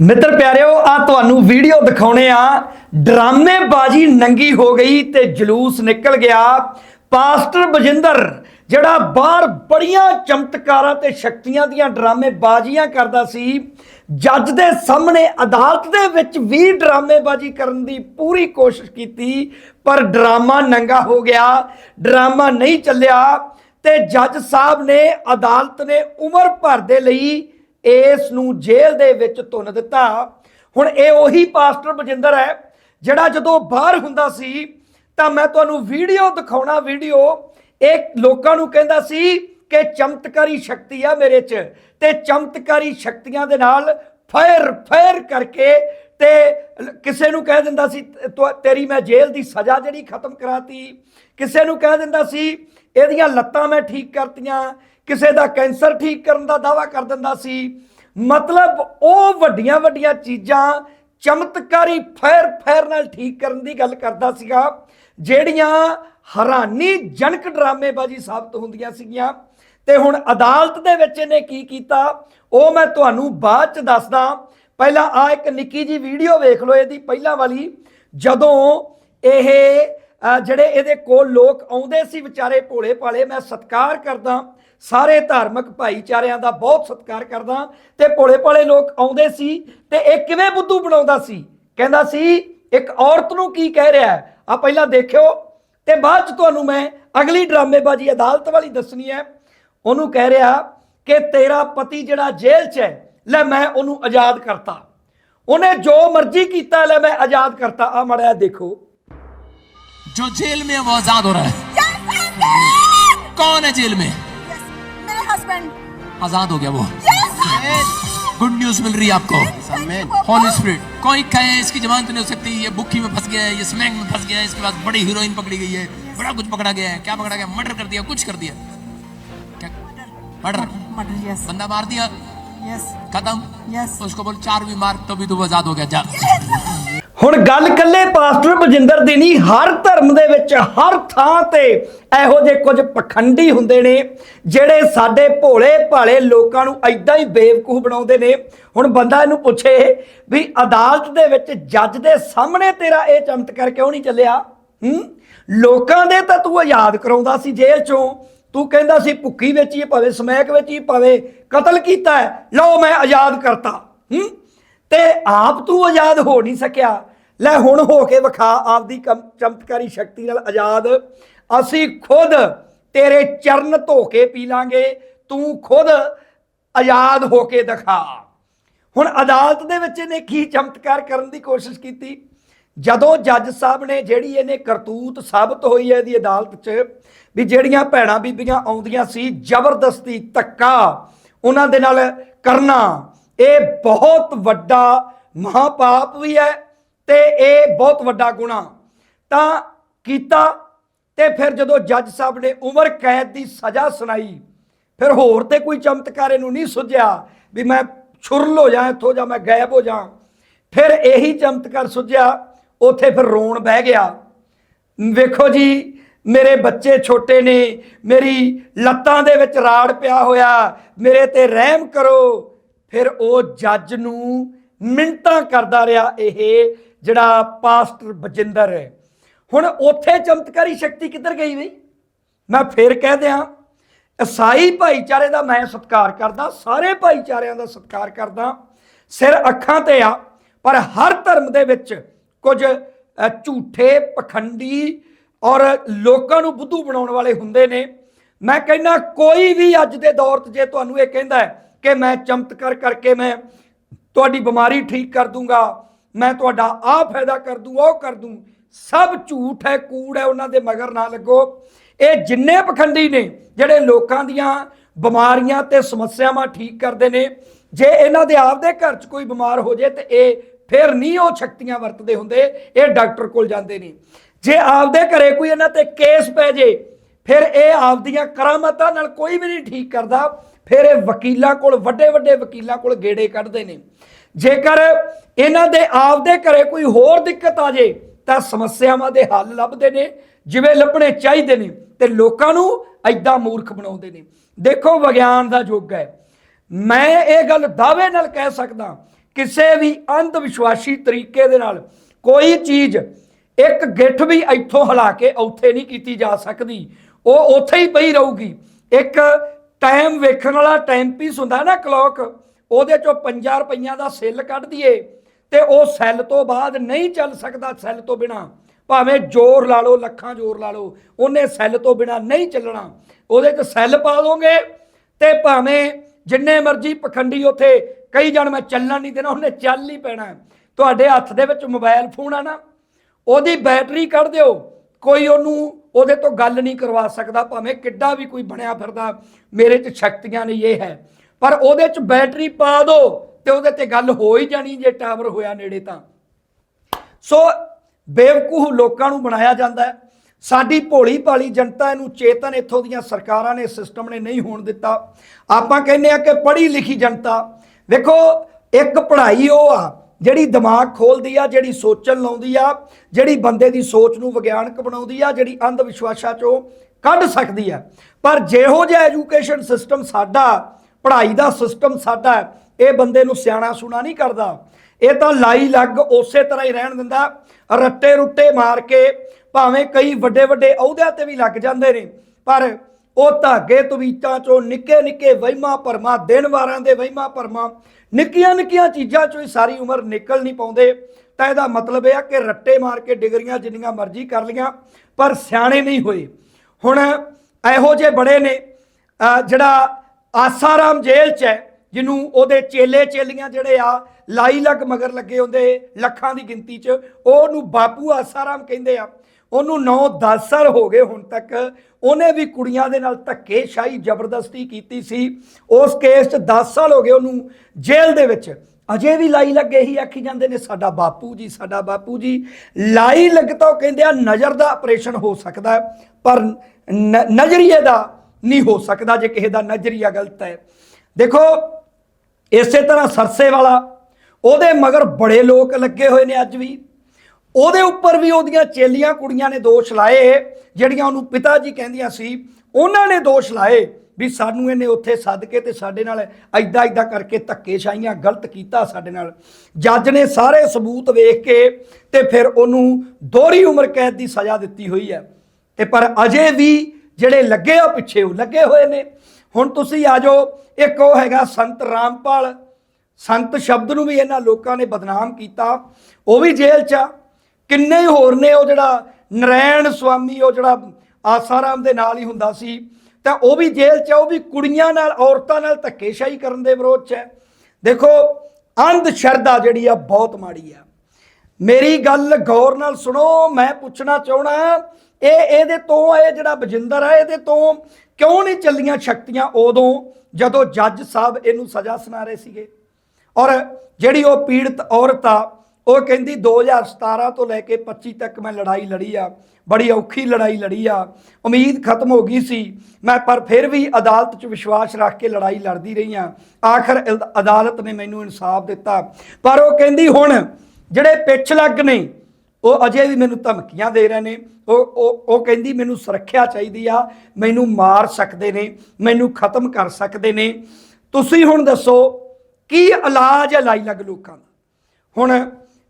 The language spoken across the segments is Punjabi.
ਮਿੱਤਰ ਪਿਆਰਿਓ ਆ ਤੁਹਾਨੂੰ ਵੀਡੀਓ ਦਿਖਾਉਣੇ ਆ। ਡਰਾਮੇਬਾਜ਼ੀ ਨੰਗੀ ਹੋ ਗਈ ਤੇ ਜਲੂਸ ਨਿਕਲ ਗਿਆ। ਪਾਸਟਰ ਬਜਿੰਦਰ, ਜਿਹੜਾ ਬਾਹਰ ਬੜੀਆਂ ਚਮਤਕਾਰਾਂ ਤੇ ਸ਼ਕਤੀਆਂ ਦੀਆਂ ਡਰਾਮੇਬਾਜ਼ੀਆਂ ਕਰਦਾ ਸੀ, ਜੱਜ ਦੇ ਸਾਹਮਣੇ ਅਦਾਲਤ ਦੇ ਵਿੱਚ ਵੀ ਡਰਾਮੇਬਾਜ਼ੀ ਕਰਨ ਦੀ ਪੂਰੀ ਕੋਸ਼ਿਸ਼ ਕੀਤੀ, ਪਰ ਡਰਾਮਾ ਨੰਗਾ ਹੋ ਗਿਆ। ਡਰਾਮਾ ਨਹੀਂ ਚੱਲਿਆ ਤੇ ਜੱਜ ਸਾਹਿਬ ਨੇ ਅਦਾਲਤ ਨੇ ਉਮਰ ਭਰ ਦੇ ਲਈ ਇਸ ਨੂੰ ਜੇਲ੍ਹ ਦੇ ਵਿੱਚ ਧੁੰਨ ਦਿੱਤਾ। ਹੁਣ ਇਹ ਉਹੀ ਪਾਸਟਰ ਬਜਿੰਦਰ ਹੈ, ਜਿਹੜਾ ਜਦੋਂ ਬਾਹਰ ਹੁੰਦਾ ਸੀ, ਤਾਂ ਮੈਂ ਤੁਹਾਨੂੰ ਵੀਡੀਓ ਦਿਖਾਉਣਾ, ਵੀਡੀਓ। ਇਹ ਲੋਕਾਂ ਨੂੰ ਕਹਿੰਦਾ ਸੀ ਕਿ ਚਮਤਕਾਰੀ ਸ਼ਕਤੀ ਆ ਮੇਰੇ 'ਚ ਤੇ ਚਮਤਕਾਰੀ ਸ਼ਕਤੀਆਂ ਦੇ ਨਾਲ ਫਾਇਰ ਫਾਇਰ ਕਰਕੇ ਤੇ ਕਿਸੇ ਨੂੰ ਕਹਿ ਦਿੰਦਾ ਸੀ, ਤੁ- ਤੇਰੀ ਮੈਂ ਜੇਲ੍ਹ ਦੀ ਸਜ਼ਾ ਜਿਹੜੀ ਖਤਮ ਕਰਾਤੀ। ਕਿਸੇ ਨੂੰ ਕਹਿ ਦਿੰਦਾ ਸੀ, ਇਹਦੀਆਂ ਲੱਤਾਂ ਮੈਂ ਠੀਕ ਕਰਤੀਆਂ ਕਿਸੇ ਦਾ ਕੈਂਸਰ ਠੀਕ ਕਰਨ ਦਾ ਦਾਵਾ ਕਰ ਦਿੰਦਾ ਸੀ। ਮਤਲਬ ਉਹ ਵੱਡੀਆਂ ਵੱਡੀਆਂ ਚੀਜ਼ਾਂ ਚਮਤਕਾਰੀ ਫਾਇਰ ਫਾਇਰ ਨਾਲ ਠੀਕ ਕਰਨ ਦੀ ਗੱਲ ਕਰਦਾ ਸੀਗਾ, ਜਿਹੜੀਆਂ ਹੈਰਾਨੀ ਜਨਕ ਡਰਾਮੇਬਾਜ਼ੀ ਸਾਬਤ ਹੁੰਦੀਆਂ ਸੀਗੀਆਂ। ਤੇ ਹੁਣ ਅਦਾਲਤ ਦੇ ਵਿੱਚ ਇਹਨੇ ਕੀ ਕੀਤਾ, ਉਹ ਮੈਂ ਤੁਹਾਨੂੰ ਬਾਅਦ ਚ ਦੱਸਦਾ। ਪਹਿਲਾਂ ਆ ਇੱਕ ਨਿੱਕੀ ਜੀ ਵੀਡੀਓ ਵੇਖ ਲਓ ਇਹਦੀ ਪਹਿਲਾਂ ਵਾਲੀ। ਜਦੋਂ ਇਹ ਜਿਹੜੇ ਇਹਦੇ ਕੋਲ ਲੋਕ ਆਉਂਦੇ ਸੀ ਵਿਚਾਰੇ ਭੋਲੇ ਭਾਲੇ, ਮੈਂ ਸਤਿਕਾਰ ਕਰਦਾ। ਸਾਰੇ ਧਾਰਮਿਕ ਭਾਈਚਾਰਿਆਂ ਦਾ ਬਹੁਤ ਸਤਿਕਾਰ ਕਰਦਾ ਤੇ ਭੋਲੇ ਭਾਲੇ ਲੋਕ ਆਉਂਦੇ ਸੀ ਤੇ ਇਹ ਕਿਵੇਂ ਬੁੱਧੂ ਬਣਾਉਂਦਾ ਸੀ ਕਹਿੰਦਾ ਸੀ ਇੱਕ ਔਰਤ ਨੂੰ ਕੀ ਕਹਿ ਰਿਹਾ ਹੈ ਆ ਪਹਿਲਾਂ ਦੇਖਿਓ ਤੇ ਬਾਅਦ ਚ ਤੁਹਾਨੂੰ ਮੈਂ ਅਗਲੀ ਡਰਾਮੇਬਾਜ਼ੀ ਅਦਾਲਤ ਵਾਲੀ ਦੱਸਣੀ ਹੈ ਉਹਨੂੰ ਕਹਿ ਰਿਹਾ ਕਿ ਤੇਰਾ ਪਤੀ ਜਿਹੜਾ ਜੇਲ੍ਹ 'ਚ ਹੈ ਲੈ ਮੈਂ ਉਹਨੂੰ ਆਜ਼ਾਦ ਕਰਤਾ ਉਹਨੇ ਜੋ ਮਰਜ਼ੀ ਕੀਤਾ ਲੈ ਮੈਂ ਆਜ਼ਾਦ ਕਰਤਾ ਆ ਮੜਿਆ ਦੇਖੋ जो जेल में है वो आजाद हो रहा है कौन है जेल में मेरे हस्बैंड आज़ाद हो गया वो। गुड न्यूज़ मिल रही है आपको। होली स्पिरिट कोई कहे इसकी जमानत नहीं हो सकती ये बुक्की में फंस गया है ये स्मैक में फंस गया है इसके बाद बड़ी हीरोइन पकड़ी गई है बड़ा कुछ पकड़ा गया है क्या पकड़ा गया? मर्डर कर दिया कुछ कर दिया। क्या? मर्डर मर्डर यस बंदा मार दिया। यस खत्म। यस उसको बोल चार भी मार तभी तो वो आज़ाद हो गया जा। ਹੁਣ ਗੱਲ ਕੱਲੇ ਪਾਸਟਰ ਬਜਿੰਦਰ ਦੀ ਨਹੀਂ, ਹਰ ਧਰਮ ਦੇ ਵਿੱਚ, ਹਰ ਥਾਂ ਤੇ ਇਹੋ ਜਿਹੇ ਕੁਝ ਪਖੰਡੀ ਹੁੰਦੇ ਨੇ, ਜਿਹੜੇ ਸਾਡੇ ਭੋਲੇ ਭਾਲੇ ਲੋਕਾਂ ਨੂੰ ਐਦਾਂ ਹੀ ਬੇਵਕੂਫ ਬਣਾਉਂਦੇ ਨੇ। ਹੁਣ ਬੰਦਾ ਇਹਨੂੰ ਪੁੱਛੇ ਵੀ ਅਦਾਲਤ ਦੇ ਵਿੱਚ ਜੱਜ ਦੇ ਸਾਹਮਣੇ ਤੇਰਾ ਇਹ ਚਮਤਕਾਰ ਕਿਉਂ ਨਹੀਂ ਚੱਲਿਆ? ਹੂੰ? ਲੋਕਾਂ ਦੇ ਤਾਂ ਤੂੰ ਆਜ਼ਾਦ ਕਰਾਉਂਦਾ ਸੀ ਜੇਲ੍ਹ ਚੋਂ। ਤੂੰ ਕਹਿੰਦਾ ਸੀ ਭੁੱਕੀ ਵਿੱਚ ਹੀ ਭਾਵੇਂ ਸਮੈਕ ਵਿੱਚ ਹੀ ਭਾਵੇਂ ਕਤਲ ਕੀਤਾ ਲਓ ਮੈਂ ਆਜ਼ਾਦ ਕਰਤਾ। ਹੂੰ? ਤੇ ਆਪ ਤੂੰ ਆਜ਼ਾਦ ਹੋ ਨਹੀਂ ਸਕਿਆ। ਲੈ ਹੁਣ ਹੋ ਕੇ ਵਿਖਾ ਆਪਦੀ ਕਮ- ਚਮਤਕਾਰੀ ਸ਼ਕਤੀ ਨਾਲ ਆਜ਼ਾਦ। ਅਸੀਂ ਖੁਦ ਤੇਰੇ ਚਰਨ ਧੋ ਕੇ ਪੀ ਲਾਂਗੇ, ਤੂੰ ਖੁਦ ਆਜ਼ਾਦ ਹੋ ਕੇ ਦਿਖਾ। ਹੁਣ ਅਦਾਲਤ ਦੇ ਵਿੱਚ ਇਹਨੇ ਕੀ ਚਮਤਕਾਰ ਕਰਨ ਦੀ ਕੋਸ਼ਿਸ਼ ਕੀਤੀ? ਜਦੋਂ ਜੱਜ ਸਾਹਿਬ ਨੇ ਜਿਹੜੀ ਇਹਨੇ ਕਰਤੂਤ ਸਾਬਤ ਹੋਈ ਹੈ ਇਹਦੀ ਅਦਾਲਤ 'ਚ, ਵੀ ਜਿਹੜੀਆਂ ਭੈਣਾਂ ਬੀਬੀਆਂ ਆਉਂਦੀਆਂ ਸੀ, ਜ਼ਬਰਦਸਤੀ ਧੱਕਾ ਉਹਨਾਂ ਦੇ ਨਾਲ ਕਰਨਾ, ਇਹ ਬਹੁਤ ਵੱਡਾ ਮਹਾਪਾਪ ਵੀ ਹੈ। ਤੇ ਇਹ ਬਹੁਤ ਵੱਡਾ ਗੁਨਾਹ ਤਾਂ ਕੀਤਾ ਤੇ ਫਿਰ ਜਦੋਂ ਜੱਜ ਸਾਹਿਬ ਨੇ ਉਮਰ ਕੈਦ ਦੀ ਸਜ਼ਾ ਸੁਣਾਈ, ਫਿਰ ਹੋਰ ਤੇ ਕੋਈ ਚਮਤਕਾਰ ਇਹਨੂੰ ਨਹੀਂ ਸੁਝਿਆ ਵੀ ਮੈਂ ਛੁਰਲ ਹੋ ਜਾ ਇੱਥੋਂ ਜਾਂ ਮੈਂ ਗਾਇਬ ਹੋ ਜਾ। ਫਿਰ ਇਹੀ ਚਮਤਕਾਰ ਸੁਝਿਆ, ਉੱਥੇ ਫਿਰ ਰੋਣ ਬਹਿ ਗਿਆ। ਵੇਖੋ ਜੀ, ਮੇਰੇ ਬੱਚੇ ਛੋਟੇ ਨੇ, ਮੇਰੀ ਲੱਤਾਂ ਦੇ ਵਿੱਚ ਰਾੜ ਪਿਆ ਹੋਇਆ, ਮੇਰੇ ਤੇ ਰਹਿਮ ਕਰੋ। ਫਿਰ ਉਹ ਜੱਜ ਨੂੰ ਮਿੰਟਾਂ ਕਰਦਾ ਰਿਹਾ, ਇਹ ਜਿਹੜਾ ਪਾਸਟਰ ਬਜਿੰਦਰ ਹੈ। ਹੁਣ ਉੱਥੇ ਚਮਤਕਾਰੀ ਸ਼ਕਤੀ ਕਿੱਧਰ ਗਈ ਬਈ? ਮੈਂ ਫੇਰ ਕਹਿ ਦਿਆਂ, ਈਸਾਈ ਭਾਈਚਾਰੇ ਦਾ ਮੈਂ ਸਤਿਕਾਰ ਕਰਦਾ, ਸਾਰੇ ਭਾਈਚਾਰਿਆਂ ਦਾ ਸਤਿਕਾਰ ਕਰਦਾ, ਸਿਰ ਅੱਖਾਂ ਤੇ ਆ, ਪਰ ਹਰ ਧਰਮ ਦੇ ਵਿੱਚ ਕੁਝ ਝੂਠੇ, ਪਖੰਡੀ ਔਰ ਲੋਕਾਂ ਨੂੰ ਬੁੱਧੂ ਬਣਾਉਣ ਵਾਲੇ ਹੁੰਦੇ ਨੇ। ਮੈਂ ਕਹਿੰਦਾ, ਕੋਈ ਵੀ ਅੱਜ ਦੇ ਦੌਰ 'ਚ ਜੇ ਤੁਹਾਨੂੰ ਇਹ ਕਹਿੰਦਾ ਕਿ ਮੈਂ ਚਮਤਕਾਰ ਕਰਕੇ ਮੈਂ ਤੁਹਾਡੀ ਬਿਮਾਰੀ ਠੀਕ ਕਰ ਦੂੰਗਾ ਮੈਂ ਤੁਹਾਡਾ ਆਹ ਫਾਇਦਾ ਕਰ ਦੂੰ, ਉਹ ਕਰ ਦੂੰ। ਸਭ ਝੂਠ ਹੈ, ਕੂੜ ਹੈ, ਉਹਨਾਂ ਦੇ ਮਗਰ ਨਾ ਲੱਗੋ। ਇਹ ਜਿੰਨੇ ਪਖੰਡੀ ਨੇ, ਜਿਹੜੇ ਲੋਕਾਂ ਦੀਆਂ ਬਿਮਾਰੀਆਂ ਤੇ ਸਮੱਸਿਆਵਾਂ ਠੀਕ ਕਰਦੇ ਨੇ, ਜੇ ਇਹਨਾਂ ਦੇ ਆਪਦੇ ਘਰ 'ਚ ਕੋਈ ਬਿਮਾਰ ਹੋ ਜੇ ਤੇ ਇਹ ਫਿਰ ਨਹੀਂ ਉਹ ਸ਼ਕਤੀਆਂ ਵਰਤਦੇ ਹੁੰਦੇ, ਇਹ ਡਾਕਟਰ ਕੋਲ ਜਾਂਦੇ ਨੇ। ਜੇ ਆਪਦੇ ਘਰੇ ਕੋਈ ਇਹਨਾਂ ਤੇ ਕੇਸ ਪੈ ਜੇ, ਫਿਰ ਇਹ ਆਪਦੀਆਂ ਕਰਾਮਾਤਾਂ ਨਾਲ ਕੋਈ ਵੀ ਨਹੀਂ ਠੀਕ ਕਰਦਾ, ਫਿਰ ਇਹ ਵਕੀਲਾਂ ਕੋਲ ਵੱਡੇ ਵੱਡੇ ਵਕੀਲਾਂ ਕੋਲ ਗੇੜੇ ਕੱਢਦੇ ਨੇ। ਜੇਕਰ ਇਹਨਾਂ ਦੇ ਆਪਦੇ ਘਰੇ ਕੋਈ ਹੋਰ ਦਿੱਕਤ ਆ ਜੇ, ਤਾਂ ਸਮੱਸਿਆਵਾਂ ਦੇ ਹੱਲ ਲੱਭਦੇ ਨੇ, ਜਿਵੇਂ ਲੱਭਣੇ ਚਾਹੀਦੇ ਨੇ, ਤੇ ਲੋਕਾਂ ਨੂੰ ਐਦਾਂ ਮੂਰਖ ਬਣਾਉਂਦੇ ਨੇ। ਦੇਖੋ ਵਿਗਿਆਨ ਦਾ ਯੁੱਗ ਹੈ। ਮੈਂ ਇਹ ਗੱਲ ਦਾਅਵੇ ਨਾਲ ਕਹਿ ਸਕਦਾ, ਕਿਸੇ ਵੀ ਅੰਧ ਵਿਸ਼ਵਾਸੀ ਤਰੀਕੇ ਦੇ ਨਾਲ ਕੋਈ ਚੀਜ਼ ਇੱਕ ਗਿੱਠ ਵੀ ਇੱਥੋਂ ਹਿਲਾ ਕੇ ਉੱਥੇ ਨਹੀਂ ਕੀਤੀ ਜਾ ਸਕਦੀ। ਉਹ ਉੱਥੇ ਹੀ ਪਈ ਰਹੂਗੀ। ਇੱਕ ਟਾਈਮ ਵੇਖਣ ਵਾਲਾ ਟਾਈਮ ਪੀਸ ਹੁੰਦਾ ਨਾ ਕਲੌਕ ਉਹਦੇ ਚੋਂ 5 ਰੁਪਈਆਂ ਦਾ ਸੈੱਲ ਕੱਢ ਦਈਏ। ਤੇ ਉਹ ਸੈੱਲ ਤੋਂ ਬਾਅਦ ਨਹੀਂ ਚੱਲ ਸਕਦਾ ਸੈੱਲ ਤੋਂ ਬਿਨਾ। ਭਾਵੇਂ ਜ਼ੋਰ ਲਾ ਲਓ, ਲੱਖਾਂ ਜ਼ੋਰ ਲਾ ਲਓ, ਉਹਨੇ ਸੈੱਲ ਤੋਂ ਬਿਨਾ ਨਹੀਂ ਚੱਲਣਾ। ਉਹਦੇ 'ਚ ਸੈੱਲ ਪਾ ਦੋਗੇ ਤੇ ਭਾਵੇਂ ਜਿੰਨੇ ਮਰਜ਼ੀ ਪਖੰਡੀ ਉਥੇ, ਕਈ ਜਣ ਮੈਂ ਚੱਲਣ ਨਹੀਂ ਦੇਣਾ, ਉਹਨੇ ਚੱਲ ਹੀ ਪੈਣਾ। ਤੁਹਾਡੇ ਹੱਥ ਦੇ ਵਿੱਚ ਮੋਬਾਈਲ ਫੋਨ ਆ ਨਾ, ਉਹਦੀ ਬੈਟਰੀ ਕੱਢ ਦਿਓ। ਕੋਈ ਉਹਨੂੰ ਉਹਦੇ ਤੋਂ ਗੱਲ ਨਹੀਂ ਕਰਵਾ ਸਕਦਾ, ਭਾਵੇਂ ਕਿੱਡਾ ਵੀ ਕੋਈ ਬਣਿਆ ਫਿਰਦਾ, ਮੇਰੇ 'ਚ ਸ਼ਕਤੀਆਂ ਨਹੀਂ ਇਹ ਹੈ। ਪਰ ਉਹਦੇ 'ਚ ਬੈਟਰੀ ਪਾ ਦਿਓ ਤੇ ਉਹਦੇ ਤੇ ਗੱਲ ਹੋ ਹੀ ਜਾਣੀ ਜੇ ਟਾਵਰ ਹੋਇਆ ਨੇੜੇ ਤਾਂ। ਸੋ ਬੇਵਕੂਹ ਲੋਕਾਂ ਨੂੰ ਬਣਾਇਆ ਜਾਂਦਾ ਹੈ। ਸਾਡੀ ਭੋਲੀ ਭਾਲੀ ਜਨਤਾ ਨੂੰ ਚੇਤਨ ਇੱਥੋਂ ਦੀਆਂ ਸਰਕਾਰਾਂ ਨੇ ਸਿਸਟਮ ਨੇ ਨਹੀਂ ਹੋਣ ਦਿੱਤਾ। ਆਪਾਂ ਕਹਿੰਦੇ ਆ ਕਿ ਪੜ੍ਹੀ ਲਿਖੀ ਜਨਤਾ, ਵੇਖੋ, ਇੱਕ ਪੜ੍ਹਾਈ ਉਹ ਆ, ਜਿਹੜੀ ਦਿਮਾਗ ਖੋਲਦੀ ਆ, ਜਿਹੜੀ ਸੋਚਣ ਲਾਉਂਦੀ ਆ, ਜਿਹੜੀ ਬੰਦੇ ਦੀ ਸੋਚ ਨੂੰ ਵਿਗਿਆਨਕ ਬਣਾਉਂਦੀ ਆ, ਜਿਹੜੀ ਅੰਧ ਵਿਸ਼ਵਾਸਾਂ ਚੋਂ ਕੱਢ ਸਕਦੀ ਆ। ਪਰ ਜਿਹੋ ਜਿਹਾ ਐਜੂਕੇਸ਼ਨ ਸਿਸਟਮ ਸਾਡਾ, ਪੜ੍ਹਾਈ ਦਾ ਸਿਸਟਮ ਸਾਡਾ ਇਹ ਬੰਦੇ ਨੂੰ ਸਿਆਣਾ ਸੁਣਾ ਨਹੀਂ ਕਰਦਾ। ਇਹ ਤਾਂ ਲਾਈ ਲੱਗ ਉਸੇ ਤਰ੍ਹਾਂ ਹੀ ਰਹਿਣ ਦਿੰਦਾ। ਰੱਟੇ ਰੁੱਟੇ ਮਾਰ ਕੇ ਭਾਵੇਂ ਕਈ ਵੱਡੇ ਵੱਡੇ ਅਹੁਦਿਆਂ ਤੇ ਵੀ ਲੱਗ ਜਾਂਦੇ ਨੇ, ਪਰ ਉਹ ਧਾਗੇ ਤਵੀਤਾਂ ਚੋਂ ਨਿੱਕੇ ਨਿੱਕੇ ਵਹਿਮਾਂ ਭਰਮਾਂ, ਦਿਨ ਵਾਰਾਂ ਦੇ ਵਹਿਮਾਂ ਭਰਮਾਂ, ਨਿੱਕੀਆਂ ਨਿੱਕੀਆਂ ਚੀਜ਼ਾਂ ਚੋਂ ਹੀ ਸਾਰੀ ਉਮਰ ਨਿਕਲ ਨਹੀਂ ਪਾਉਂਦੇ। ਤਾਂ ਇਹਦਾ ਮਤਲਬ ਇਹ ਆ ਕਿ ਰੱਟੇ ਮਾਰ ਕੇ ਡਿਗਰੀਆਂ ਜਿੰਨੀਆਂ ਮਰਜ਼ੀ ਕਰ ਲੀਆਂ, ਪਰ ਸਿਆਣੇ ਨਹੀਂ ਹੋਏ। ਹੁਣ ਇਹੋ ਜਿਹੇ ਬੜੇ ਨੇ ਜਿਹੜਾ ਆਸਾਰਾਮ ਜੇਲ੍ਹ 'ਚ ਹੈ ਜਿਹਨੂੰ ਉਹਦੇ ਚੇਲੇ ਚੇਲੀਆਂ ਜਿਹੜੇ ਆ, ਲਾਈ ਲੱਗ ਮਗਰ ਲੱਗੇ ਹੁੰਦੇ ਲੱਖਾਂ ਦੀ ਗਿਣਤੀ 'ਚ, ਉਹਨੂੰ ਬਾਪੂ ਆਸਾਰਾਮ ਕਹਿੰਦੇ ਆ। ਉਹਨੂੰ 9-10 ਸਾਲ ਹੋ ਗਏ ਹੁਣ ਤੱਕ, ਉਹਨੇ ਵੀ ਕੁੜੀਆਂ ਦੇ ਨਾਲ ਧੱਕੇਸ਼ਾਹੀ ਜ਼ਬਰਦਸਤੀ ਕੀਤੀ ਸੀ। ਉਸ ਕੇਸ 'ਚ 10 ਸਾਲ ਹੋ ਗਏ ਉਹਨੂੰ ਜੇਲ੍ਹ ਦੇ ਵਿੱਚ। ਅਜੇ ਵੀ ਲਾਈ ਲੱਗੇ ਹੀ ਆਖੀ ਜਾਂਦੇ ਨੇ, ਸਾਡਾ ਬਾਪੂ ਜੀ, ਸਾਡਾ ਬਾਪੂ ਜੀ। ਲਾਈ ਲੱਗ ਤਾਂ ਉਹ ਕਹਿੰਦੇ ਆ, ਨਜ਼ਰ ਦਾ ਆਪਰੇਸ਼ਨ ਹੋ ਸਕਦਾ ਪਰ ਨ- ਨਜ਼ਰੀਏ ਦਾ ਨਹੀਂ ਹੋ ਸਕਦਾ ਜੇ ਕਿਸੇ ਦਾ ਨਜ਼ਰੀਆ ਗਲਤ ਹੈ। ਦੇਖੋ ਇਸੇ ਤਰ੍ਹਾਂ ਸਰਸੇ ਵਾਲਾ, ਉਹਦੇ ਮਗਰ ਬੜੇ ਲੋਕ ਲੱਗੇ ਹੋਏ ਨੇ ਅੱਜ ਵੀ। ਉਹਦੇ ਉੱਪਰ ਵੀ ਉਹਦੀਆਂ ਚੇਲੀਆਂ ਕੁੜੀਆਂ ਨੇ ਦੋਸ਼ ਲਾਏ, ਜਿਹੜੀਆਂ ਉਹਨੂੰ ਪਿਤਾ ਜੀ ਕਹਿੰਦੀਆਂ ਸੀ। ਉਹਨਾਂ ਨੇ ਦੋਸ਼ ਲਾਏ ਵੀ ਸਾਨੂੰ ਇਹਨੇ ਉੱਥੇ ਸੱਦ ਕੇ ਤੇ ਸਾਡੇ ਨਾਲ ਐਦਾਂ ਐਦਾਂ ਕਰਕੇ ਧੱਕੇਸ਼ਾਹੀਆਂ ਗਲਤ ਕੀਤਾ ਸਾਡੇ ਨਾਲ। ਜੱਜ ਨੇ ਸਾਰੇ ਸਬੂਤ ਵੇਖ ਕੇ ਤੇ ਫਿਰ ਉਹਨੂੰ ਦੋਹਰੀ ਉਮਰ ਕੈਦ ਦੀ ਸਜ਼ਾ ਦਿੱਤੀ ਹੋਈ ਹੈ। ਤੇ ਪਰ ਅਜੇ ਵੀ ਜਿਹੜੇ ਲੱਗੇ ਆ ਪਿੱਛੇ, ਉਹ ਲੱਗੇ ਹੋਏ ਨੇ। ਹੁਣ ਤੁਸੀਂ ਆ ਜਾਓ। ਇੱਕ ਉਹ ਹੈਗਾ ਸੰਤ ਰਾਮਪਾਲ। ਸੰਤ ਸ਼ਬਦ ਨੂੰ ਵੀ ਇਹਨਾਂ ਲੋਕਾਂ ਨੇ ਬਦਨਾਮ ਕੀਤਾ। ਉਹ ਵੀ ਜੇਲ੍ਹ 'ਚ ਆ। ਕਿੰਨੇ ਹੋਰ ਨੇ ਉਹ ਜਿਹੜਾ ਨਰੈਣ ਸੁਆਮੀ ਉਹ ਜਿਹੜਾ ਆਸਾਰਾਮ ਦੇ ਨਾਲ ਹੀ ਹੁੰਦਾ ਸੀ। ਤਾਂ ਉਹ ਵੀ ਜੇਲ੍ਹ 'ਚ ਆ। ਉਹ ਵੀ ਕੁੜੀਆਂ ਨਾਲ, ਔਰਤਾਂ ਨਾਲ ਧੱਕੇਸ਼ਾਹੀ ਕਰਨ ਦੇ ਵਿਰੋਧ 'ਚ ਹੈ ਦੇਖੋ, ਅੰਧ ਸ਼ਰਧਾ ਜਿਹੜੀ ਆ ਬਹੁਤ ਮਾੜੀ ਆ। ਮੇਰੀ ਗੱਲ ਗੌਰ ਨਾਲ ਸੁਣੋ। ਮੈਂ ਪੁੱਛਣਾ ਚਾਹਣਾ ਇਹ ਇਹਦੇ ਤੋਂ ਇਹ ਜਿਹੜਾ ਬਜਿੰਦਰ ਹੈ ਇਹਦੇ ਤੋਂ ਕਿਉਂ ਨਹੀਂ ਚੱਲੀਆਂ ਸ਼ਕਤੀਆਂ ਉਦੋਂ ਜਦੋਂ ਜੱਜ ਸਾਹਿਬ ਇਹਨੂੰ ਸਜ਼ਾ ਸੁਣਾ ਰਹੇ ਸੀਗੇ? ਔਰ ਜਿਹੜੀ ਉਹ ਪੀੜਤ ਔਰਤ ਆ, ਉਹ ਕਹਿੰਦੀ 2017 ਤੋਂ ਲੈ ਕੇ 25 ਤੱਕ ਮੈਂ ਲੜਾਈ ਲੜੀ ਆ, ਬੜੀ ਔਖੀ ਲੜਾਈ ਲੜੀ ਆ, ਉਮੀਦ ਖਤਮ ਹੋ ਗਈ ਸੀ, ਮੈਂ ਪਰ ਫਿਰ ਵੀ ਅਦਾਲਤ 'ਚ ਵਿਸ਼ਵਾਸ ਰੱਖ ਕੇ ਲੜਾਈ ਲੜਦੀ ਰਹੀ ਆ। ਆਖਰ ਇਲ- ਅਦਾਲਤ ਨੇ ਮੈਨੂੰ ਇਨਸਾਫ ਦਿੱਤਾ। ਪਰ ਉਹ ਕਹਿੰਦੀ ਹੁਣ ਜਿਹੜੇ ਪਿੱਛ ਲੱਗ ਨੇ ਉਹ ਅਜੇ ਵੀ ਮੈਨੂੰ ਧਮਕੀਆਂ ਦੇ ਰਹੇ ਨੇ, ਉਹ ਉਹ ਉਹ ਕਹਿੰਦੀ ਮੈਨੂੰ ਸੁਰੱਖਿਆ ਚਾਹੀਦੀ ਆ, ਮੈਨੂੰ ਮਾਰ ਸਕਦੇ ਨੇ, ਮੈਨੂੰ ਖਤਮ ਕਰ ਸਕਦੇ ਨੇ। ਤੁਸੀਂ ਹੁਣ ਦੱਸੋ, ਕੀ ਇਲਾਜ ਹੈ ਲਾਈ ਲੱਗ ਲੋਕਾਂ ਦਾ? ਹੁਣ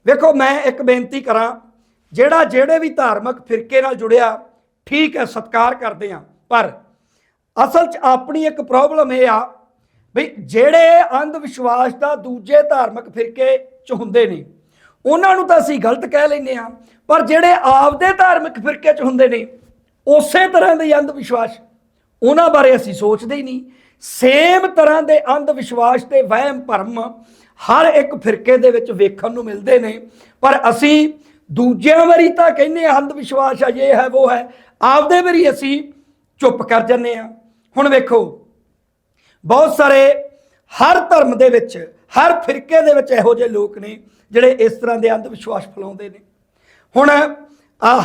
ਵੇਖੋ, ਮੈਂ ਇੱਕ ਬੇਨਤੀ ਕਰਾਂ, ਜਿਹੜਾ, ਜਿਹੜੇ ਵੀ ਧਾਰਮਿਕ ਫਿਰਕੇ ਨਾਲ ਜੁੜਿਆ, ਠੀਕ ਹੈ, ਸਤਿਕਾਰ ਕਰਦੇ ਆ ਪਰ ਅਸਲ 'ਚ ਆਪਣੀ ਇੱਕ ਪ੍ਰੋਬਲਮ ਇਹ ਆ ਵੀ ਜਿਹੜੇ ਅੰਧ ਵਿਸ਼ਵਾਸ ਦਾ ਦੂਜੇ ਧਾਰਮਿਕ ਫਿਰਕੇ 'ਚ ਹੁੰਦੇ ਨੇ ਉਹਨਾਂ ਨੂੰ ਤਾਂ ਅਸੀਂ ਗਲਤ ਕਹਿ ਲੈਂਦੇ ਆ ਪਰ ਜਿਹੜੇ ਆਪਦੇ ਧਾਰਮਿਕ ਫਿਰਕੇ 'ਚ ਹੁੰਦੇ ਨੇ, ਉਸੇ ਤਰ੍ਹਾਂ ਦੇ ਅੰਧ ਵਿਸ਼ਵਾਸ ਉਹਨਾਂ ਬਾਰੇ ਅਸੀਂ ਸੋਚਦੇ ਹੀ ਨਹੀਂ। ਸੇਮ ਤਰ੍ਹਾਂ ਦੇ ਅੰਧ ਵਿਸ਼ਵਾਸ ਤੇ ਵਹਿਮ ਭਰਮ ਹਰ ਇੱਕ ਫਿਰਕੇ ਦੇ ਵਿੱਚ ਵੇਖਣ ਨੂੰ ਮਿਲਦੇ ਨੇ, ਪਰ ਅਸੀਂ ਦੂਜਿਆਂ ਵਾਰੀ ਤਾਂ ਕਹਿੰਦੇ ਅੰਧ ਵਿਸ਼ਵਾਸ ਹੈ ਇਹ ਹੈ, ਉਹ ਹੈ। ਆਪਦੇ ਵਾਰੀ ਅਸੀਂ ਚੁੱਪ ਕਰ ਜੰਨੇ ਆ ਹੁਣ ਵੇਖੋ, ਬਹੁਤ ਸਾਰੇ ਹਰ ਧਰਮ ਦੇ ਵਿੱਚ, ਹਰ ਫਿਰਕੇ ਦੇ ਵਿੱਚ ਇਹੋ ਜਿਹੇ ਲੋਕ ਨੇ ਜਿਹੜੇ ਇਸ ਤਰ੍ਹਾਂ ਦੇ ਅੰਧ ਵਿਸ਼ਵਾਸ ਫੈਲਾਉਂਦੇ ਨੇ। ਹੁਣ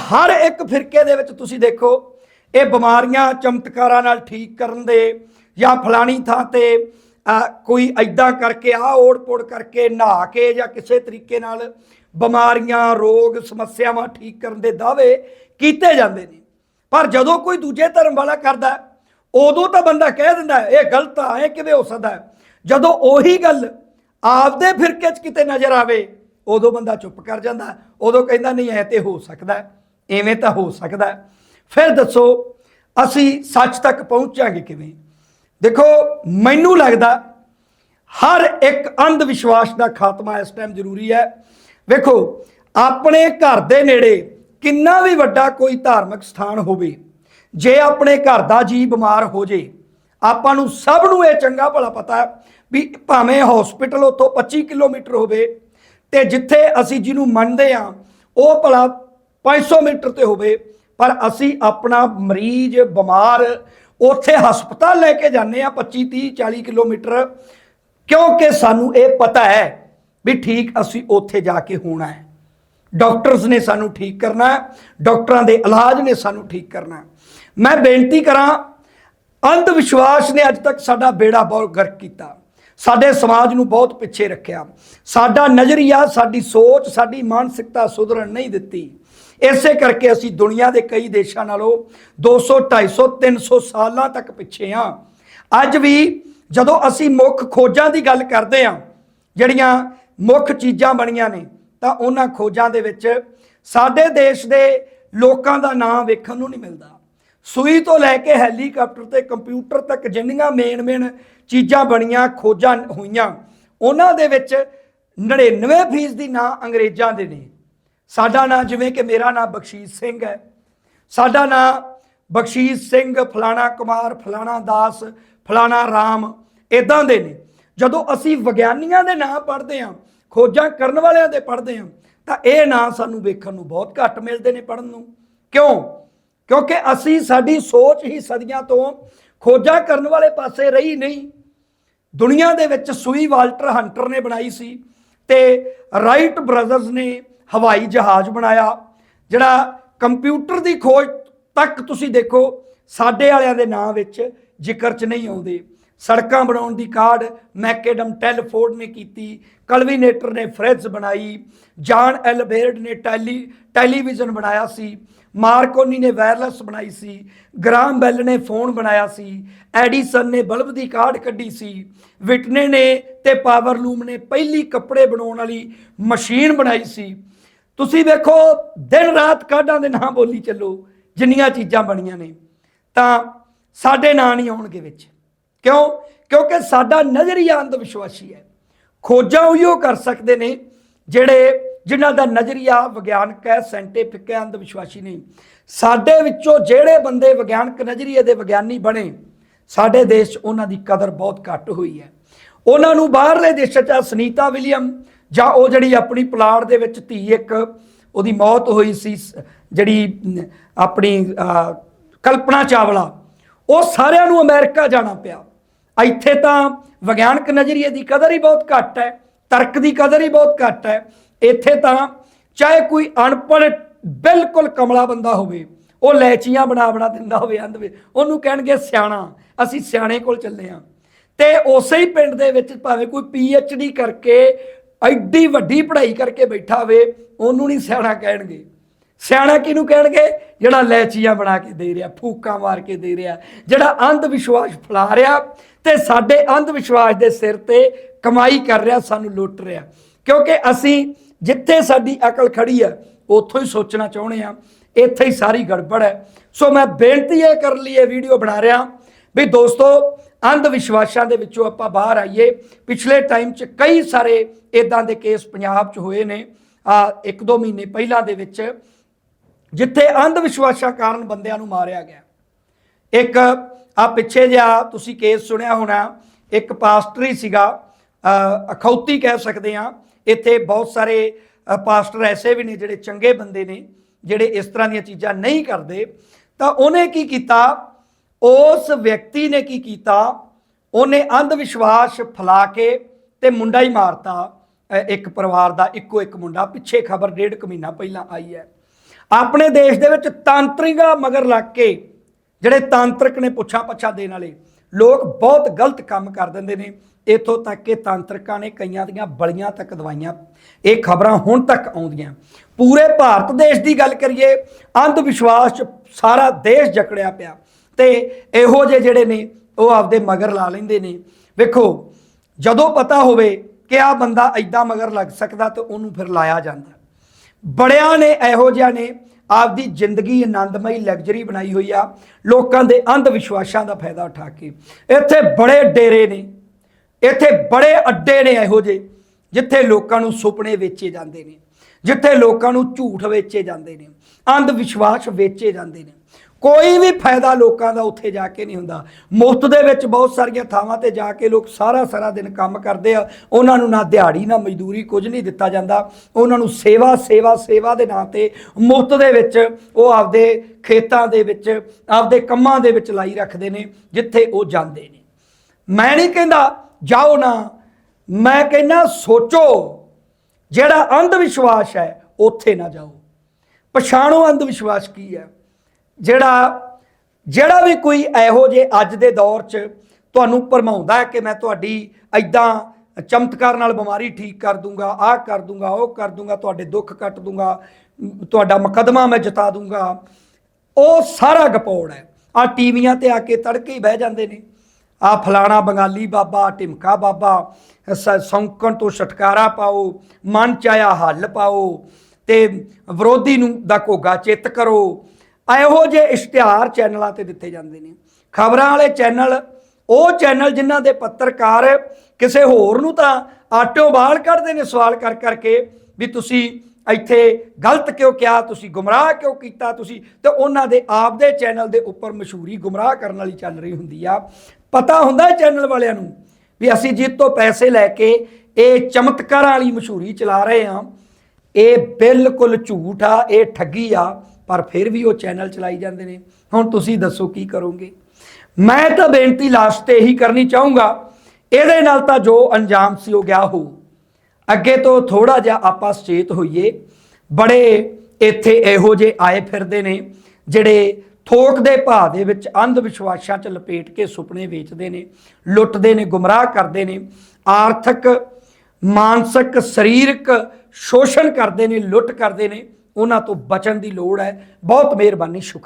ਹਰ ਇੱਕ ਫਿਰਕੇ ਦੇ ਵਿੱਚ ਤੁਸੀਂ ਦੇਖੋ, ਇਹ ਬਿਮਾਰੀਆਂ, ਚਮਤਕਾਰਾਂ ਨਾਲ ਠੀਕ ਕਰਨ ਦੇ ਜਾਂ ਫਲਾਣੀ ਥਾਂ ਤੇ ਕੋਈ ਐਦਾਂ ਕਰਕੇ ਆ ਓੜ-ਪੋੜ ਕਰਕੇ ਨਹਾ ਕੇ ਜਾਂ ਕਿਸੇ ਤਰੀਕੇ ਨਾਲ ਬਿਮਾਰੀਆਂ, ਰੋਗ, ਸਮੱਸਿਆਵਾਂ ਠੀਕ ਕਰਨ ਦੇ ਦਾਅਵੇ ਕੀਤੇ ਜਾਂਦੇ ਨੇ। ਪਰ ਜਦੋਂ ਕੋਈ ਦੂਜੇ ਧਰਮ ਵਾਲਾ ਕਰਦਾ, ਉਦੋਂ ਤਾਂ ਬੰਦਾ ਕਹਿ ਦਿੰਦਾ, ਇਹ ਗਲਤ ਆ, ਇਹ ਕਿਵੇਂ ਹੋ ਸਕਦਾ? ਜਦੋਂ ਉਹੀ ਗੱਲ ਆਪਦੇ ਫਿਰਕੇ 'ਚ ਕਿਤੇ ਨਜ਼ਰ ਆਵੇ ਉਦੋਂ ਬੰਦਾ ਚੁੱਪ ਕਰ ਜਾਂਦਾ ਉਦੋਂ ਕਹਿੰਦਾ ਨਹੀਂ ਐ ਤੇ ਹੋ ਸਕਦਾ ਹੈ, ਐਵੇਂ ਤਾਂ ਹੋ ਸਕਦਾ ਫਿਰ ਦੱਸੋ ਅਸੀਂ ਸੱਚ ਤੱਕ ਪਹੁੰਚਾਂਗੇ ਕਿਵੇਂ? ਦੇਖੋ ਮੈਨੂੰ ਲੱਗਦਾ ਹਰ ਇੱਕ ਅੰਧ ਵਿਸ਼ਵਾਸ ਦਾ ਖਾਤਮਾ ਇਸ ਟਾਈਮ ਜ਼ਰੂਰੀ ਹੈ। ਵੇਖੋ ਆਪਣੇ ਘਰ ਦੇ ਨੇੜੇ ਕਿੰਨਾ ਵੀ ਵੱਡਾ ਕੋਈ ਧਾਰਮਿਕ ਸਥਾਨ ਹੋਵੇ ਜੇ ਆਪਣੇ ਘਰ ਦਾ ਜੀ ਬਿਮਾਰ ਹੋ ਜੇ ਆਪਾਂ ਨੂੰ ਸਭ ਨੂੰ ਇਹ ਚੰਗਾ ਭਲਾ ਪਤਾ ਹੈ ਵੀ ਭਾਵੇਂ ਹਸਪੀਟਲ ਉੱਥੋਂ 25 ਕਿਲੋਮੀਟਰ ਹੋਵੇ ਤੇ ਜਿੱਥੇ ਅਸੀਂ ਜਿਹਨੂੰ ਮੰਨਦੇ ਆ ਉਹ ਭਲਾ 500 ਮੀਟਰ ਤੇ ਹੋਵੇ, ਪਰ ਅਸੀਂ ਆਪਣਾ ਮਰੀਜ਼, ਬਿਮਾਰ ਉੱਥੇ ਹਸਪਤਾਲ ਲੈ ਕੇ ਜਾਂਦੇ ਆ 25 30 40 ਕਿਲੋਮੀਟਰ, ਕਿਉਂਕਿ ਸਾਨੂੰ ਇਹ ਪਤਾ ਹੈ ਵੀ ਠੀਕ ਅਸੀਂ ਉੱਥੇ ਜਾ ਕੇ ਹੋਣਾ ਹੈ। ਡਾਕਟਰਸ ਨੇ ਸਾਨੂੰ ਠੀਕ ਕਰਨਾ ਹੈ, ਡਾਕਟਰਾਂ ਦੇ ਇਲਾਜ ਨੇ ਸਾਨੂੰ ਠੀਕ ਕਰਨਾ ਮੈਂ ਬੇਨਤੀ ਕਰਾਂ, ਅੰਧ ਵਿਸ਼ਵਾਸ ਨੇ ਅੱਜ ਤੱਕ ਸਾਡਾ ਬੇੜਾ ਬਹੁਤ ਗਰਕ ਕੀਤਾ। ਸਾਡੇ ਸਮਾਜ ਨੂੰ ਬਹੁਤ ਪਿੱਛੇ ਰੱਖਿਆ। ਸਾਡਾ ਨਜ਼ਰੀਆ, ਸਾਡੀ ਸੋਚ, ਸਾਡੀ ਮਾਨਸਿਕਤਾ ਸੁਧਰਨ ਨਹੀਂ ਦਿੱਤੀ। ਇਸੇ ਕਰਕੇ ਅਸੀਂ ਦੁਨੀਆ ਦੇ ਕਈ ਦੇਸ਼ਾਂ ਨਾਲੋਂ 200 250 300 ਸਾਲਾਂ ਤੱਕ ਪਿੱਛੇ ਹਾਂ। ਅੱਜ ਵੀ ਜਦੋਂ ਅਸੀਂ ਮੁੱਖ ਖੋਜਾਂ ਦੀ ਗੱਲ ਕਰਦੇ ਹਾਂ, ਜਿਹੜੀਆਂ ਮੁੱਖ ਚੀਜ਼ਾਂ ਬਣੀਆਂ ਨੇ, ਤਾਂ ਉਹਨਾਂ ਖੋਜਾਂ ਦੇ ਵਿੱਚ ਸਾਡੇ ਦੇਸ਼ ਦੇ ਲੋਕਾਂ ਦਾ ਨਾਮ ਵੇਖਣ ਨੂੰ ਨਹੀਂ ਮਿਲਦਾ। ਸੂਈ ਤੋਂ ਲੈ ਕੇ ਹੈਲੀਕਾਪਟਰ ਤੇ ਕੰਪਿਊਟਰ ਤੱਕ ਜਿੰਨੀਆਂ ਮੇਨ ਮੇਨ ਚੀਜ਼ਾਂ ਬਣੀਆਂ, ਖੋਜਾਂ ਹੋਈਆਂ, ਉਹਨਾਂ ਦੇ ਵਿੱਚ 99% ਦੀ ਨਾਂ ਅੰਗਰੇਜ਼ਾਂ ਦੇ ਨੇ। ਸਾਡਾ ਨਾਂ ਜਿਵੇਂ ਕਿ ਮੇਰਾ ਨਾਂ ਬਖਸ਼ੀਸ਼ ਸਿੰਘ ਹੈ। ਸਾਡਾ ਨਾਂ ਬਖਸ਼ੀਸ਼ ਸਿੰਘ, ਫਲਾਣਾ ਕੁਮਾਰ, ਫਲਾਣਾ ਦਾਸ, ਫਲਾਣਾ ਰਾਮ ਇਦਾਂ ਦੇ ਨੇ। ਜਦੋਂ ਅਸੀਂ ਵਿਗਿਆਨੀਆਂ ਦੇ ਨਾਂ ਪੜ੍ਹਦੇ ਹਾਂ, ਖੋਜਾਂ ਕਰਨ ਵਾਲਿਆਂ ਦੇ ਪੜ੍ਹਦੇ ਹਾਂ, ਤਾਂ ਇਹ ਨਾਂ ਸਾਨੂੰ ਵੇਖਣ ਨੂੰ ਬਹੁਤ ਘੱਟ ਮਿਲਦੇ ਨੇ ਪੜ੍ਹਨ ਨੂੰ। ਕਿਉਂ? ਕਿਉਂਕਿ ਅਸੀਂ ਸਾਡੀ ਸੋਚ ਹੀ ਸਦੀਆਂ ਤੋਂ ਖੋਜਾਂ ਕਰਨ ਵਾਲੇ ਪਾਸੇ ਰਹੀ ਨਹੀਂ। ਦੁਨੀਆ ਦੇ ਵਿੱਚ ਸੂਈ ਵਾਲਟਰ ਹੰਟਰ ਨੇ ਬਣਾਈ ਸੀ ਤੇ ਰਾਈਟ ਬ੍ਰਦਰਜ਼ ਨੇ ਹਵਾਈ ਜਹਾਜ਼ ਬਣਾਇਆ, ਜਿਹੜਾ ਕੰਪਿਊਟਰ ਦੀ ਖੋਜ ਤੱਕ ਤੁਸੀਂ ਦੇਖੋ, ਸਾਡੇ ਵਾਲਿਆਂ ਦੇ ਨਾਂ ਵਿੱਚ ਜ਼ਿਕਰ 'ਚ ਨਹੀਂ ਆਉਂਦੇ। ਸੜਕਾਂ ਬਣਾਉਣ ਦੀ ਕਾਢ ਮੈਕੇਡਮ ਟੈਲਫੋਰਡ ਨੇ ਕੀਤੀ, ਕਲਵੀਨੇਟਰ ਨੇ ਫ੍ਰਿਜ ਬਣਾਈ, ਜਾਨ ਐਲਬੇਰਡ ਨੇ ਟੈਲੀ ਟੈਲੀਵਿਜ਼ਨ ਬਣਾਇਆ ਸੀ। ਮਾਰਕੋਨੀ ਨੇ ਵਾਇਰਲੈਸ ਬਣਾਈ ਸੀ, ਗ੍ਰਾਮ ਬੈਲ ਨੇ ਫੋਨ ਬਣਾਇਆ ਸੀ, ਐਡੀਸਨ ਨੇ ਬਲਬ ਦੀ ਕਾਢ ਕੱਢੀ ਸੀ, ਵਿਟਨੇ ਨੇ ਤੇ ਪਾਵਰਲੂਮ ਨੇ ਪਹਿਲੀ ਕੱਪੜੇ ਬਣਾਉਣ ਵਾਲੀ ਮਸ਼ੀਨ ਬਣਾਈ ਸੀ। ਤੁਸੀਂ ਵੇਖੋ, ਦਿਨ ਰਾਤ ਕਾਢਾਂ ਦੇ ਨਾਂ ਬੋਲੀ ਚੱਲੋ, ਜਿੰਨੀਆਂ ਚੀਜ਼ਾਂ ਬਣੀਆਂ ਨੇ। ਤਾਂ ਸਾਡੇ ਨਾਂ ਨਹੀਂ ਆਉਣਗੇ ਵਿੱਚ। ਕਿਉਂ? ਕਿਉਂਕਿ ਸਾਡਾ ਨਜ਼ਰੀਆ ਅੰਧ ਵਿਸ਼ਵਾਸੀ ਹੈ। ਖੋਜਾਂ ਉਹੀਓ ਕਰ ਸਕਦੇ ਨੇ ਜਿਹੜੇ ਜਿਨ੍ਹਾਂ ਦਾ ਨਜ਼ਰੀਆ ਵਿਗਿਆਨਕ ਹੈ ਸਾਇੰਟਿਫਿਕ ਹੈ ਅੰਧ ਵਿਸ਼ਵਾਸੀ ਨਹੀਂ। ਸਾਡੇ ਵਿੱਚੋਂ ਜਿਹੜੇ ਬੰਦੇ ਵਿਗਿਆਨਕ ਨਜ਼ਰੀਏ ਦੇ ਵਿਗਿਆਨੀ ਬਣੇ, ਸਾਡੇ ਦੇਸ਼ 'ਚ ਉਹਨਾਂ ਦੀ ਕਦਰ ਬਹੁਤ ਘੱਟ ਹੋਈ ਹੈ। ਉਹਨਾਂ ਨੂੰ ਬਾਹਰਲੇ ਦੇਸ਼ਾਂ 'ਚ ਸੁਨੀਤਾ ਵਿਲੀਅਮ, ਜਾਂ ਉਹ ਜਿਹੜੀ ਆਪਣੀ ਪਲਾਟ ਦੇ ਵਿੱਚ ਧੀ ਇੱਕ, ਉਹਦੀ ਮੌਤ ਹੋਈ ਸੀ, ਸ- ਜਿਹੜੀ ਆਪਣੀ ਕਲਪਨਾ ਚਾਵਲਾ, ਉਹ ਸਾਰਿਆਂ ਨੂੰ ਅਮਰੀਕਾ ਜਾਣਾ ਪਿਆ। ਇੱਥੇ ਤਾਂ ਵਿਗਿਆਨਕ ਨਜ਼ਰੀਏ ਦੀ ਕਦਰ ਹੀ ਬਹੁਤ ਘੱਟ ਹੈ, ਤਰਕ ਦੀ ਕਦਰ ਹੀ ਬਹੁਤ ਘੱਟ ਹੈ। ਇੱਥੇ ਤਾਂ ਚਾਹੇ ਕੋਈ ਅਨਪੜ੍ਹ ਬਿਲਕੁਲ ਕਮਲਾ ਬੰਦਾ ਹੋਵੇ, ਉਹ ਲੈਚੀਆਂ ਬਣਾ ਬਣਾ ਦਿੰਦਾ ਹੋਵੇ ਅੰਧ ਵਿੱਚ ਉਹਨੂੰ ਕਹਿਣਗੇ ਸਿਆਣਾ, ਅਸੀਂ ਸਿਆਣੇ ਕੋਲ ਚੱਲੇ ਆ। ਤੇ ਉਸੇ ਹੀ ਪਿੰਡ ਦੇ ਵਿੱਚ ਭਾਵੇਂ ਕੋਈ ਪੀ ਐਚ ਡੀ ਕਰਕੇ ਐਡੀ ਵੱਡੀ ਪੜ੍ਹਾਈ ਕਰਕੇ ਬੈਠਾ ਹੋਵੇ, ਉਹਨੂੰ ਨਹੀਂ ਸਿਆਣਾ ਕਹਿਣਗੇ। ਸਿਆਣਾ ਕਿਹਨੂੰ ਕਹਿਣਗੇ? ਜਿਹੜਾ ਲੈਚੀਆਂ ਬਣਾ ਕੇ ਦੇ ਰਿਹਾ, ਫੂਕਾਂ ਮਾਰ ਕੇ ਦੇ ਰਿਹਾ, ਜਿਹੜਾ ਅੰਧ ਵਿਸ਼ਵਾਸ ਫੈਲਾ ਰਿਹਾ ਤੇ ਸਾਡੇ ਅੰਧ ਵਿਸ਼ਵਾਸ ਦੇ ਸਿਰ ਤੇ ਕਮਾਈ ਕਰ ਰਿਹਾ, ਸਾਨੂੰ ਲੁੱਟ ਰਿਹਾ। ਕਿਉਂਕਿ ਅਸੀਂ ਜਿੱਥੇ ਸਾਡੀ ਅਕਲ ਖੜੀ ਹੈ, ਉੱਥੋਂ ਹੀ ਸੋਚਣਾ ਚਾਹੁੰਦੇ ਆ ਇੱਥੇ ਹੀ ਸਾਰੀ ਗੜਬੜ ਹੈ। ਸੋ ਮੈਂ ਬੇਨਤੀ ਇਹ ਕਰਨ ਲਈ ਇਹ ਵੀਡੀਓ ਬਣਾ ਰਿਹਾ ਵੀ ਦੋਸਤੋ ਅੰਧ ਵਿਸ਼ਵਾਸਾਂ ਦੇ ਵਿੱਚੋਂ ਆਪਾਂ ਬਾਹਰ ਆਈਏ। ਪਿਛਲੇ ਟਾਈਮ 'ਚ ਕਈ ਸਾਰੇ ਇਦਾਂ ਦੇ ਕੇਸ ਪੰਜਾਬ 'ਚ ਹੋਏ ਨੇ। ਆ ਇੱਕ ਦੋ ਮਹੀਨੇ ਪਹਿਲਾਂ ਦੇ ਵਿੱਚ, ਜਿੱਥੇ ਅੰਧ ਵਿਸ਼ਵਾਸਾਂ ਕਾਰਨ ਬੰਦਿਆਂ ਨੂੰ ਮਾਰਿਆ ਗਿਆ। ਇੱਕ, ਆ ਪਿੱਛੇ ਜਿਹਾ ਤੁਸੀਂ ਕੇਸ ਸੁਣਿਆ ਹੋਣਾ, ਇੱਕ ਪਾਸਟਰੀ ਸੀਗਾ ਅਖੌਤੀ ਕਹਿ ਸਕਦੇ ਆ ਇੱਥੇ ਬਹੁਤ ਸਾਰੇ ਪਾਸਟਰ ਐਸੇ ਵੀ ਨੇ ਜਿਹੜੇ ਚੰਗੇ ਬੰਦੇ ਨੇ, ਜਿਹੜੇ ਇਸ ਤਰ੍ਹਾਂ ਦੀਆਂ ਚੀਜ਼ਾਂ ਨਹੀਂ ਕਰਦੇ। ਤਾਂ ਉਹਨੇ ਕੀ ਕੀਤਾ? ਉਸ ਵਿਅਕਤੀ ਨੇ ਕੀ ਕੀਤਾ? ਉਹਨੇ ਅੰਧ ਵਿਸ਼ਵਾਸ ਫੈਲਾ ਕੇ ਤੇ ਮੁੰਡਾ ਹੀ ਮਾਰਤਾ। ਇੱਕ ਪਰਿਵਾਰ ਦਾ ਇੱਕੋ ਇੱਕ ਮੁੰਡਾ। ਪਿੱਛੇ ਖਬਰ ਡੇਢ ਕੁ ਮਹੀਨਾ ਪਹਿਲਾਂ ਆਈ ਹੈ। ਆਪਣੇ ਦੇਸ਼ ਦੇ ਵਿੱਚ ਤਾਂਤਰਿਕਾ ਮਗਰ ਲੱਗ ਕੇ ਜਿਹੜੇ ਤਾਂਤਰਿਕ ਨੇ ਪੁੱਛਾ ਪੱਛਾ ਦੇਣ ਵਾਲੇ, ਲੋਕ ਬਹੁਤ ਗਲਤ ਕੰਮ ਕਰ ਦਿੰਦੇ ਨੇ। ਇਥੋਂ ਤੱਕ ਕਿ ਤਾਂਤਰਿਕਾਂ ਨੇ ਕਈਆਂ ਦੀਆਂ ਬਲੀਆਂ ਤੱਕ ਦਵਾਈਆਂ। ਇਹ ਖਬਰਾਂ ਹੁਣ ਤੱਕ ਆਉਂਦੀਆਂ। ਪੂਰੇ ਭਾਰਤ ਦੇਸ਼ ਦੀ ਗੱਲ ਕਰੀਏ, ਅੰਧ ਵਿਸ਼ਵਾਸ 'ਚ ਸਾਰਾ ਦੇਸ਼ ਜਕੜਿਆ ਪਿਆ। ਤੇ ਇਹੋ ਜਿਹੇ ਜਿਹੜੇ ਨੇ, ਉਹ ਆਪਦੇ ਮਗਰ ਲਾ ਲੈਂਦੇ ਨੇ। ਵੇਖੋ, ਜਦੋਂ ਪਤਾ ਹੋਵੇ ਕਿ ਆ ਬੰਦਾ ਐਦਾਂ ਮਗਰ ਲੱਗ ਸਕਦਾ ਤੇ ਉਹਨੂੰ ਫਿਰ ਲਾਇਆ ਜਾਂਦਾ। ਬੜਿਆਂ ਨੇ ਇਹੋ ਜਿਹਾ ਨੇ ਆਪਦੀ ਜ਼ਿੰਦਗੀ ਆਨੰਦਮਈ ਲਗਜ਼ਰੀ ਬਣਾਈ ਹੋਈ ਆ, ਲੋਕਾਂ ਦੇ ਅੰਧ ਵਿਸ਼ਵਾਸਾਂ ਦਾ ਫਾਇਦਾ ਉਠਾ ਕੇ। ਇੱਥੇ ਬੜੇ ਡੇਰੇ ਨੇ, ਇੱਥੇ ਬੜੇ ਅੱਡੇ ਨੇ ਇਹੋ ਜਿਹੇ, ਜਿੱਥੇ ਲੋਕਾਂ ਨੂੰ ਸੁਪਨੇ ਵੇਚੇ ਜਾਂਦੇ ਨੇ, ਜਿੱਥੇ ਲੋਕਾਂ ਨੂੰ ਝੂਠ ਵੇਚੇ ਜਾਂਦੇ ਨੇ ਅੰਧ ਵਿਸ਼ਵਾਸ ਵੇਚੇ ਜਾਂਦੇ ਨੇ। ਕੋਈ ਵੀ ਫਾਇਦਾ ਲੋਕਾਂ ਦਾ ਉੱਥੇ ਜਾ ਕੇ ਨਹੀਂ ਹੁੰਦਾ। ਮੁਫਤ ਦੇ ਵਿੱਚ ਬਹੁਤ ਸਾਰੀਆਂ ਥਾਵਾਂ ਤੇ ਜਾ ਕੇ ਲੋਕ ਸਾਰਾ ਸਾਰਾ ਦਿਨ ਕੰਮ ਕਰਦੇ ਆ। ਉਹਨਾਂ ਨੂੰ ਨਾ ਦਿਹਾੜੀ, ਨਾ ਮਜ਼ਦੂਰੀ ਕੁਝ ਨਹੀਂ ਦਿੱਤਾ ਜਾਂਦਾ। ਉਹਨਾਂ ਨੂੰ ਸੇਵਾ ਸੇਵਾ ਸੇਵਾ ਦੇ ਨਾਂ ਤੇ ਮੁਫਤ ਦੇ ਵਿੱਚ ਉਹ ਆਪਦੇ ਖੇਤਾਂ ਦੇ ਵਿੱਚ, ਆਪਦੇ ਕੰਮਾਂ ਦੇ ਵਿੱਚ ਲਾਈ ਰੱਖਦੇ ਨੇ, ਜਿੱਥੇ ਉਹ ਜਾਂਦੇ ਨੇ। ਮੈਂ ਨਹੀਂ ਕਹਿੰਦਾ ਜਾਓ ਨਾ, ਮੈਂ ਕਹਿੰਦਾ ਸੋਚੋ, ਜਿਹੜਾ ਅੰਧ ਵਿਸ਼ਵਾਸ ਹੈ, ਉੱਥੇ ਨਾ ਜਾਓ। ਪਛਾਣੋ ਅੰਧ ਵਿਸ਼ਵਾਸ ਕੀ ਹੈ? ਜਿਹੜਾ ਜਿਹੜਾ ਵੀ ਕੋਈ ਇਹੋ ਜੇ ਅੱਜ ਦੇ ਦੌਰ 'ਚ ਤੁਹਾਨੂੰ ਭਰਮਾਉਂਦਾ ਹੈ ਕਿ ਮੈਂ ਤੁਹਾਡੀ ਐਦਾਂ ਚਮਤਕਾਰ ਨਾਲ ਬਿਮਾਰੀ ਠੀਕ ਕਰ ਦੂੰਗਾ, ਆਹ ਕਰ ਦੂੰਗਾ, ਉਹ ਕਰ ਦੂੰਗਾ, ਤੁਹਾਡੇ ਦੁੱਖ ਕੱਟ ਦੂੰਗਾ, ਤੁਹਾਡਾ ਮੁਕੱਦਮਾ ਮੈਂ ਜਿਤਾ ਦੂੰਗਾ, ਉਹ ਸਾਰਾ ਗਪੌੜ ਹੈ। ਆ ਟੀਵੀਆਂ ਤੇ ਆ ਕੇ ਤੜਕੇ ਹੀ ਬਹਿ ਜਾਂਦੇ ਨੇ। ਆ ਫਲਾਣਾ ਬੰਗਾਲੀ ਬਾਬਾ ਟਿਮਕਾ ਬਾਬਾ, ਸ- ਸੌਂਕਣ ਤੋਂ ਛਟਕਾਰਾ ਪਾਓ, ਮਨ ਚ ਆਇਆ ਹੱਲ ਪਾਓ ਤੇ ਵਿਰੋਧੀ ਨੂੰ ਦਾ ਘੋਗਾ ਚਿੱਤ ਕਰੋ। ਇਹੋ ਜਿਹੇ ਇਸ਼ਤਿਹਾਰ ਚੈਨਲਾਂ ਤੇ ਦਿੱਤੇ ਜਾਂਦੇ ਨੇ। ਖਬਰਾਂ ਵਾਲੇ ਚੈਨਲ, ਉਹ ਚੈਨਲ ਜਿਨ੍ਹਾਂ ਦੇ ਪੱਤਰਕਾਰ ਕਿਸੇ ਹੋਰ ਨੂੰ ਤਾਂ ਆਟੋ ਬਾਲ ਕੱਢਦੇ ਨੇ ਸਵਾਲ ਕਰ ਕਰਕੇ ਵੀ ਤੁਸੀਂ ਇੱਥੇ ਗਲਤ ਕਿਉਂ ਕਿਹਾ, ਤੁਸੀਂ ਗੁੰਮਰਾਹ ਕਿਉਂ ਕੀਤਾ, ਤੁਸੀਂ ਤੇ ਉਹਨਾਂ ਦੇ ਆਪ ਦੇ ਚੈਨਲ ਦੇ ਉੱਪਰ ਮਸ਼ਹੂਰੀ ਗੁੰਮਰਾਹ ਕਰਨ ਵਾਲੀ ਚੱਲ ਰਹੀ ਹੁੰਦੀ ਆ। ਪਤਾ ਹੁੰਦਾ ਚੈਨਲ ਵਾਲਿਆਂ ਨੂੰ ਵੀ ਅਸੀਂ ਜਿੱਤ ਤੋਂ ਪੈਸੇ ਲੈ ਕੇ ਇਹ ਚਮਤਕਾਰਾਂ ਵਾਲੀ ਮਸ਼ਹੂਰੀ ਚਲਾ ਰਹੇ ਹਾਂ। ਇਹ ਬਿਲਕੁਲ ਝੂਠ ਆ, ਇਹ ਠੱਗੀ ਆ। ਪਰ ਫਿਰ ਵੀ ਉਹ ਚੈਨਲ ਚਲਾਈ ਜਾਂਦੇ ਨੇ। ਹੁਣ ਤੁਸੀਂ ਦੱਸੋ ਕੀ ਕਰੋਗੇ? ਮੈਂ ਤਾਂ ਬੇਨਤੀ ਲਾਸਟ ਤੇ ਹੀ ਕਰਨੀ ਚਾਹੂੰਗਾ। ਇਹਦੇ ਨਾਲ ਤਾਂ ਜੋ ਅੰਜਾਮ ਸੀ ਉਹ ਗਿਆ ਹੋ ਅੱਗੇ ਤੋਂ ਥੋੜਾ ਜਿਹਾ ਆਪਾਂ ਸੁਚੇਤ ਹੋਈਏ। ਬੜੇ ਇੱਥੇ ਇਹੋ ਜਿਹੇ ਆਏ ਫਿਰਦੇ ਨੇ, ਜਿਹੜੇ ਥੋਕ ਦੇ ਭਾਅ ਦੇ ਵਿੱਚ ਅੰਧ ਵਿਸ਼ਵਾਸਾਂ 'ਚ ਲਪੇਟ ਕੇ ਸੁਪਨੇ ਵੇਚਦੇ ਨੇ, ਲੁੱਟਦੇ ਨੇ, ਗੁੰਮਰਾਹ ਕਰਦੇ ਨੇ, ਆਰਥਿਕ, ਮਾਨਸਿਕ, ਸਰੀਰਕ ਸ਼ੋਸ਼ਣ ਕਰਦੇ ਨੇ, ਲੁੱਟ ਕਰਦੇ ਨੇ। ਉਹਨਾਂ ਤੋਂ ਬਚਣ ਦੀ ਲੋੜ ਹੈ। ਬਹੁਤ ਮਿਹਰਬਾਨੀ ਸ਼ੁਕਰ